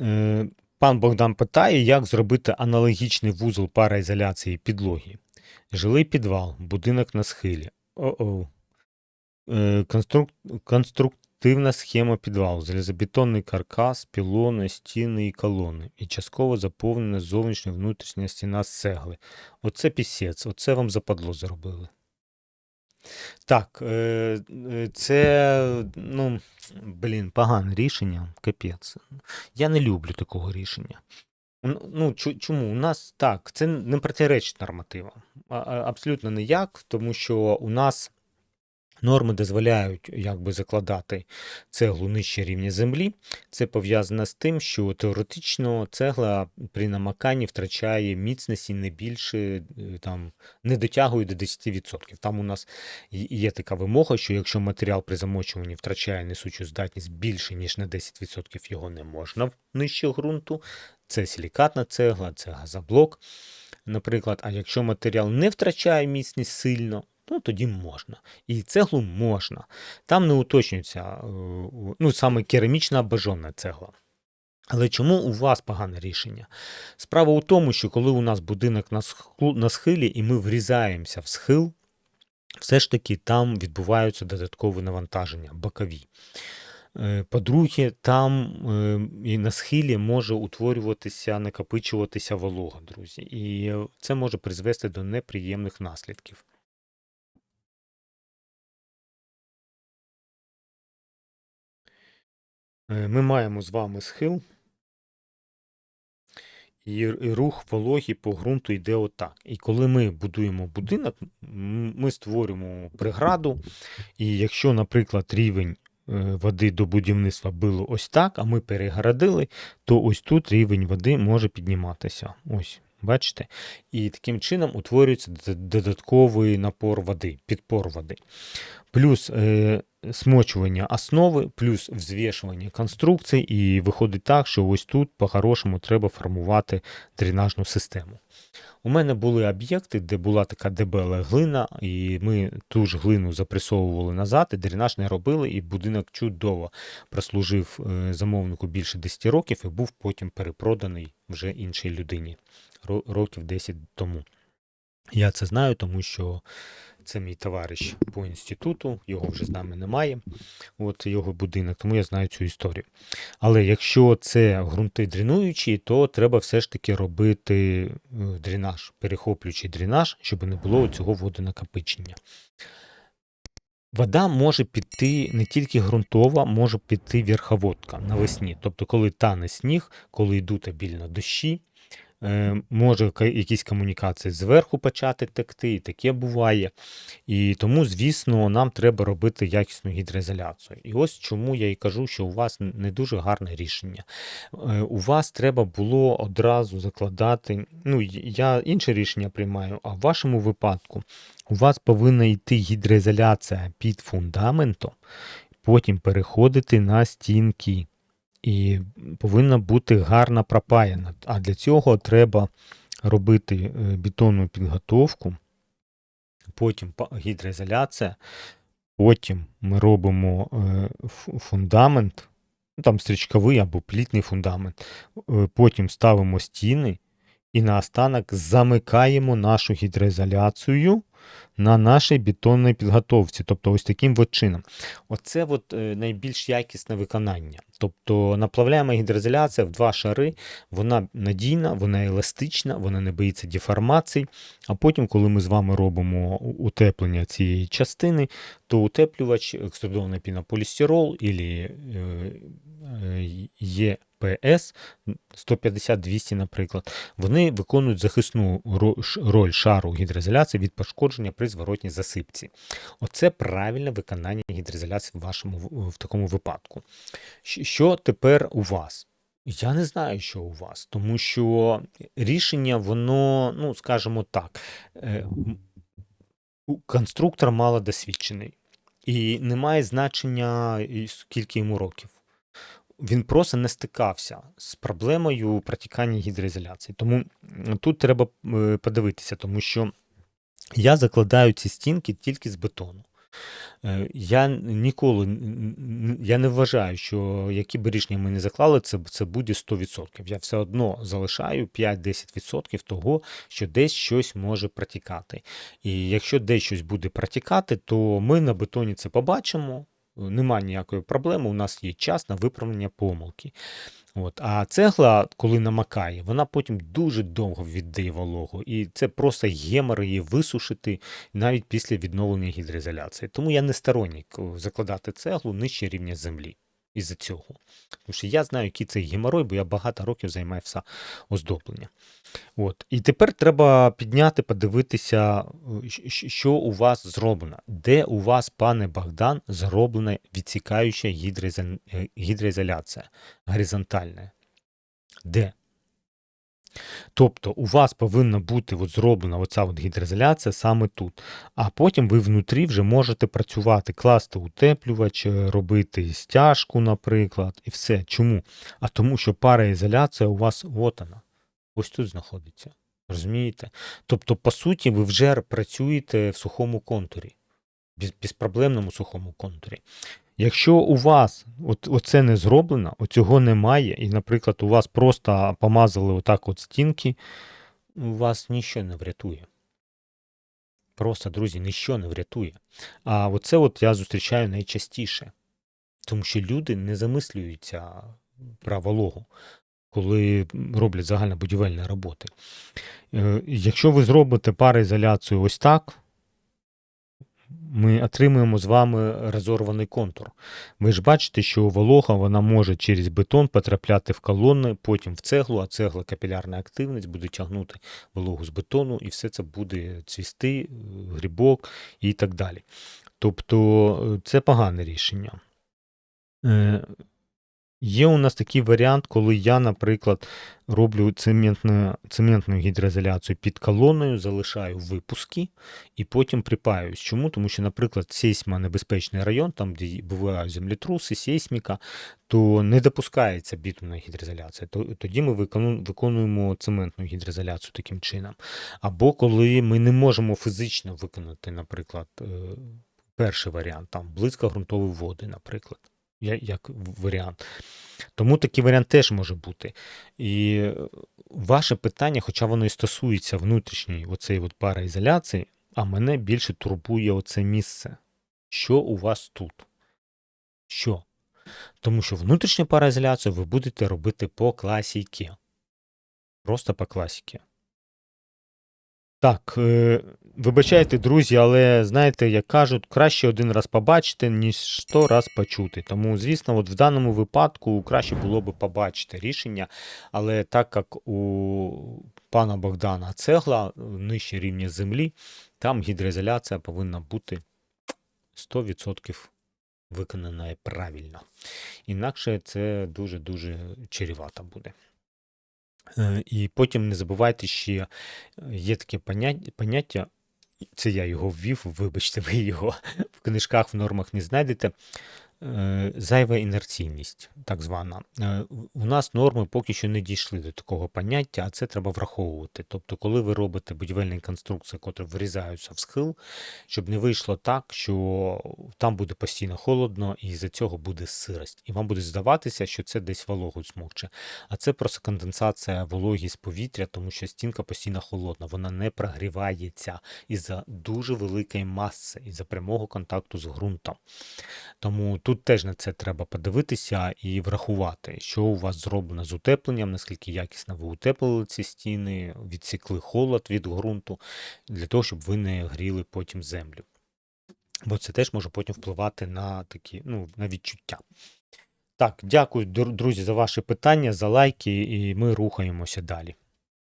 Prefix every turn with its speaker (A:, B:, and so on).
A: Е, Пан Богдан питає, як зробити аналогічний вузол параізоляції підлоги. Жилий підвал, будинок на схилі. О-оу. Е, Конструк... Конструктивна схема підвалу. Залізобетонний каркас, пілони, стіни і колони. І частково заповнена зовнішня внутрішня стіна з цегли. Оце пісець, оце вам западло зробили. Так, е, е, це, ну, блін, погане рішення, капець. Я не люблю такого рішення. Ну, Ну, чому? У нас так, це не протиречить нормативам. Абсолютно ніяк, тому що у нас норми дозволяють якби закладати цеглу нижче рівня землі. Це пов'язано з тим, що теоретично цегла при намаканні втрачає міцності не більше, е, там, не дотягує до 10%. Там у нас є така вимога, що якщо матеріал при замочуванні втрачає несучу здатність більше, ніж на 10%, його не можна нижче ґрунту. Це силікатна цегла, це газоблок, наприклад. А якщо матеріал не втрачає міцність сильно, ну тоді можна. І цеглу можна. Там не уточнюється, е, ну саме керамічна абажонна цегла. Але чому у вас погане рішення? Справа у тому, що коли у нас будинок на, схилі і ми врізаємося в схил, все ж таки там відбуваються додаткові навантаження, бокові. Е, По-друге, там е, і на схилі може утворюватися, накопичуватися волога, друзі. І це може призвести до неприємних наслідків. Ми маємо з вами схил, і, рух вологі по ґрунту йде отак. І коли ми будуємо будинок, ми створюємо преграду. І якщо, наприклад, рівень е, води до будівництва було ось так, а ми перегородили, то ось тут рівень води може підніматися. Ось, бачите? І таким чином утворюється додатковий напор води, підпор води. Плюс е, смочування основи, плюс взвішування конструкцій, і виходить так, що ось тут по-хорошому треба формувати дренажну систему. У мене були об'єкти, де була така дебела глина, і ми ту ж глину запресовували назад, і дренаж не робили, і будинок чудово прослужив е, замовнику більше 10 років і був потім перепроданий вже іншій людині років 10 тому. Я це знаю, тому що це мій товариш по інституту, його вже з нами немає, от його будинок, тому я знаю цю історію. Але якщо це ґрунти дренуючі, то треба все ж таки робити е, дренаж, перехоплюючий дренаж, щоб не було цього водонакопичення. Вода може піти не тільки ґрунтова, може піти верховодка навесні. Тобто, коли тане сніг, коли йдуть обільно дощі, може якісь комунікації зверху почати текти, і таке буває. І тому, звісно, нам треба робити якісну гідроізоляцію. І ось чому я і кажу, що у вас не дуже гарне рішення. Е, У вас треба було одразу закладати. Ну, я інше рішення приймаю, а в вашому випадку у вас повинна йти гідроізоляція під фундаментом, потім переходити на стінки. І повинна бути гарна пропаяна. А для цього треба робити е, бетонну підготовку, потім гідроізоляція, потім ми робимо е, фундамент, ну, там стрічковий або плітний фундамент, е, потім ставимо стіни і наостанок замикаємо нашу гідроізоляцію на нашій бетонній підготовці. Тобто ось таким от чином. Оце от, е, найбільш якісне виконання. Тобто наплавляємо гідроізоляція в два шари, вона надійна, вона еластична, вона не боїться деформацій. А потім, коли ми з вами робимо утеплення цієї частини, то утеплювач, екструдований пінополістирол і ЄПС 150-200, наприклад, вони виконують захисну роль шару гідроізоляції від пошкодження при зворотній засипці. Оце правильне виконання гідроізоляції в вашому в- такому випадку. Що тепер у вас? Я не знаю, що у вас, тому що рішення, воно, ну, скажімо так, е, м- у- конструктор. І немає значення, скільки йому років. Він просто не стикався з проблемою протікання гідроізоляції. Тому тут треба е, подивитися, тому що я закладаю ці стінки тільки з бетону. Е, Я ніколи я не вважаю, що які б рішення ми не заклали, це, це буде 100%. Я все одно залишаю 5-10% того, що десь щось може протікати. І якщо десь щось буде протікати, то ми на бетоні це побачимо. Нема ніякої проблеми, у нас є час на виправлення помилки. От. А цегла, коли намакає, вона потім дуже довго віддає вологу. І це просто гемор її висушити навіть після відновлення гідроізоляції. Тому я не сторонник закладати цеглу нижче рівня землі. Із-за цього. Тому що я знаю, який це геморой, бо я багато років займався оздобленням. От. І тепер треба підняти, подивитися, е, що у вас зроблено. Де у вас, пане Богдан, зроблена відсікаюча е, гідроізоляція горизонтальна? Де? Тобто у вас повинна бути от зроблена оця от гідроізоляція саме тут. А потім ви внутрі вже можете працювати, класти утеплювач, е, робити стяжку, наприклад, і все. Чому? А тому, що параізоляція у вас от вона. Ось тут знаходиться. Розумієте? Тобто, по суті, ви вже працюєте в сухому контурі, без, безпроблемному сухому контурі. Якщо у вас оце не зроблено, оцього немає, і, наприклад, у вас просто помазали отак от стінки, у вас нічого не врятує. Просто, друзі, нічого не врятує. А оце от я зустрічаю найчастіше. Тому що люди не замислюються про вологу, коли роблять загальнобудівельні роботи. Е, Якщо ви зробите пароізоляцію ось так, ми отримуємо з вами розорваний контур. Ви ж бачите, що волога вона може через бетон потрапляти в колони, потім в цеглу, а цегла капілярна активність буде тягнути вологу з бетону, і все це буде цвісти, е, грибок і так далі. Тобто е, це погане рішення. Є у нас такий варіант, коли я, наприклад, роблю цементну, цементну гідроізоляцію під колоною, залишаю випуски і потім припаюсь. Чому? Тому що, наприклад, сейсмонебезпечний район, там, де бувають землетруси, сейсміка, то не допускається бітумна гідроізоляція. Тоді ми виконуємо цементну гідроізоляцію таким чином. Або коли ми не можемо фізично виконати, наприклад, е, перший варіант, там близько ґрунтової води, наприклад, як варіант. Тому такий варіант теж може бути. І ваше питання, хоча воно і стосується внутрішньої оцеї от параізоляції, а мене більше турбує оце місце. Що у вас тут? Що? Тому що внутрішню параізоляцію ви будете робити по класіки. Просто по класіки. Так, е, вибачайте, друзі, але знаєте, як кажуть, краще один раз побачити, ніж сто раз почути. Тому, звісно, от в даному випадку краще було би побачити рішення, але так як у пана Богдана цегла нижче рівня землі, там гідроізоляція повинна бути 100% виконана правильно. Інакше це дуже-дуже чарівато буде. Е, І потім не забувайте ще, е, є таке поняття, це я його ввів, вибачте, ви його в книжках, в нормах не знайдете. Е, Зайва інерційність, так звана. Е, У нас норми поки що не дійшли до такого поняття, а це треба враховувати. Тобто, коли ви робите будівельні конструкції, котрі врізаються в схил, щоб не вийшло так, що там буде постійно холодно, і з-за цього буде сирость. І вам буде здаватися, що це десь вологу смокче. А це просто конденсація вологі з повітря, тому що стінка постійно холодна, вона не прогрівається із-за дуже великої маси, із-за прямого контакту з ґрунтом. Тому тут теж на це треба подивитися і врахувати, що у вас зроблено з утепленням, наскільки якісно ви утеплили ці стіни, відсікли холод від ґрунту, для того, щоб ви не гріли потім землю. Бо це теж може потім впливати на такі, ну, на відчуття. Так, дякую, друзі, за ваші питання, за лайки, і ми рухаємося далі.